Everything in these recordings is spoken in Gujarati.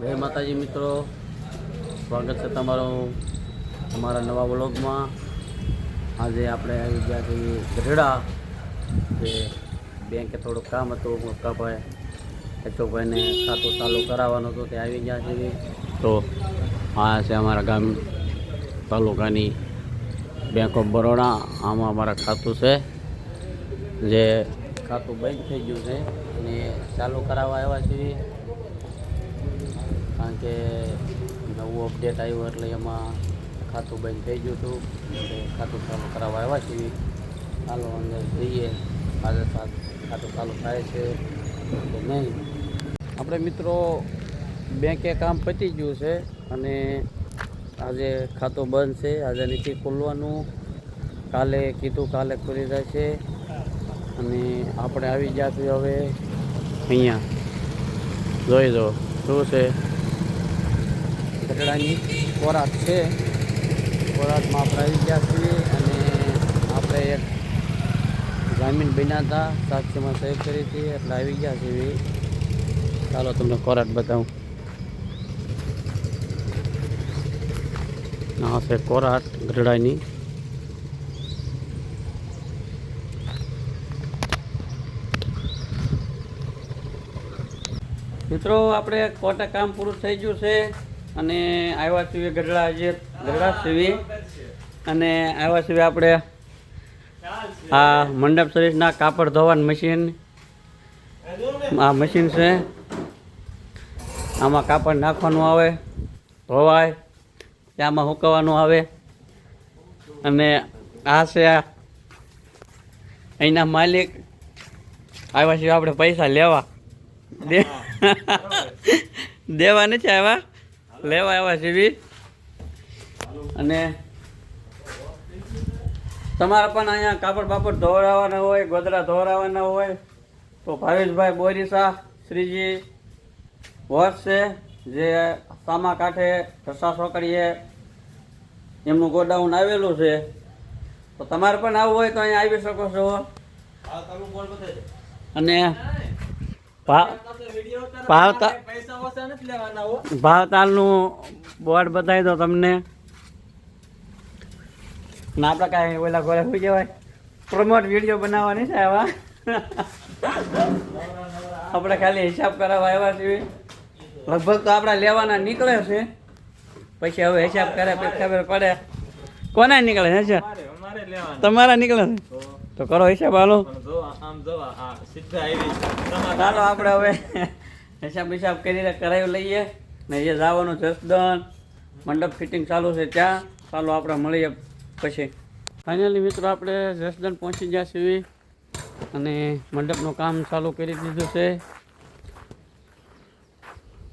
જય માતાજી મિત્રો. સ્વાગત છે તમારું અમારા નવા વ્લોગમાં. આજે આપણે આવી ગયા છીએ ગઢડા, જે બેંકે થોડુંક કામ હતું, મોટાભાઈ અશોકભાઈને ખાતું ચાલુ કરાવવાનું હતું, તે આવી ગયા છીએ. તો આ છે અમારા ગામ તાલુકાની બેંક ઓફ બરોડા આમાં અમારા ખાતું છે, જે ખાતું બંધ થઈ ગયું છે. અને ચાલુ કરાવવા આવ્યા છીએ. કારણ કે નવું અપડેટ આવ્યું એટલે એમાં ખાતું બંધ થઈ ગયું હતું. એટલે ખાતું ચાલુ કરાવવા આવ્યા છીએ. ચાલો અંદર જઈએ આજે ખાતું ચાલુ થાય છે કે નહીં. આપણે મિત્રો બેંકે કામ પતી ગયું છે અને આજે ખાતું બંધ છે. આજે નથી ખોલવાનું. કાલે કીધું કાલે ખુલી જશે અને આપણે આવી જશું હવે અહીંયા. જોઈ દો શું છે? ગઢડાની ખોરાક છે. ખોરાકમાં આપણે આવી ગયા છીએ અને આપણે એક જામીન બન્યા હતા. સાક્ષીમાં સહી કરી હતી. એટલે આવી ગયા છીએ ચાલો તમને ખોરાક બતાવું. આ છે કોરાટ ગઢડાની મિત્રો, આપણે કોટા કામ પૂરું થઈ ગયું છે. અને આવ્યા છીએ ગઢડા જે ગઢડા સીવી. અને આવ્યા છીએ આપણે આ મંડપ સર્વિસના કાપડ ધોવાનું મશીન આ મશીન છે. આમાં કાપડ નાખવાનું આવે ધોવાય ત્યાંમાં હુકવવાનું આવે. અને આ છે આ. અહીંના માલિક આવ્યા છીએ આપણે પૈસા લેવા. દે દેવા નથી આવ્યા. લેવા આવ્યા બી અને તમારે પણ અહીંયા કાપડ બાપડ ધોવડાવવાના હોય ગોદરા ધોવડાવવાના હોય તો ભાવેશભાઈ બોરીસા શ્રીજી વોશ છે જે સામા કાંઠે ઢસા સોકડીએ એમનું ગોડાઉન આવેલું છે. તો તમારે પણ આવવું હોય તો અહીંયા આવી શકો છો? અને ભા ભાવતા ભાવતાલનું બોર્ડ બતાવી દો તમને. ના આપણે કાંઈ ઓલા ઘરે શું કહેવાય? પ્રમોટ વીડિયો બનાવવાની છે આવા. આપણે ખાલી હિસાબ કરાવવા આવ્યા છીએ. લગભગ તો આપણા લેવાના નીકળે છે. પછી હવે હિસાબ કરે પછી ખબર પડે. કોના નીકળે છે? તમારા નીકળે છે? તો કરો હિસાબ હાલો. ચાલો આપણે હવે હિસાબ હિસાબ કરીને કરાવી લઈએ. ને જે જવાનું જસદન મંડપ ફિટિંગ ચાલુ છે ત્યાં. ચાલો આપણે મળીએ પછી. ફાઇનલી મિત્રો આપણે જસદન પહોંચી ગયા છીએ. અને મંડપનું કામ ચાલુ કરી દીધું છે.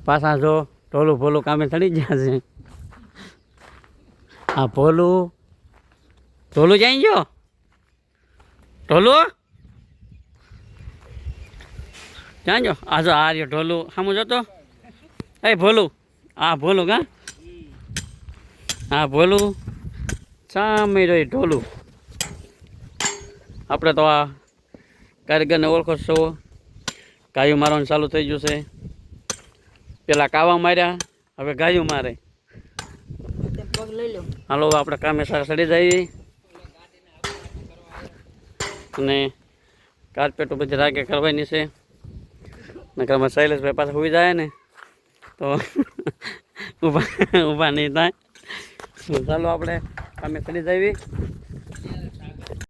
પાછા જો ઢોલું ભોલું કામે ચડી ગયા છે. આ ભોલું. ઢોલું જાય ગયો? ઢોલું? ક્યાં જો આ જો આ રહ્યો ઢોલું. સામું જોતો? એ ભોલું. આ ભોલું કા? હા ભોલું. સામે રહી ઢોલું. આપણે તો આ કારીગરને ઓળખો છો. ગાયું મારવાનું ચાલુ થઈ ગયું છે. પેલા કાવા માર્યા હવે ગાયું મારે. હાલો આપણે કામે સારા સડી જઈએ. અને કાર્પેટો બધી રાગે કરવાની છે. નકરમાં શૈલેષભાઈ પાસે હોઈ જાય ને તો ઊભા ઊભા નહીં થાય. ચાલો આપણે કામે ચડી જઈએ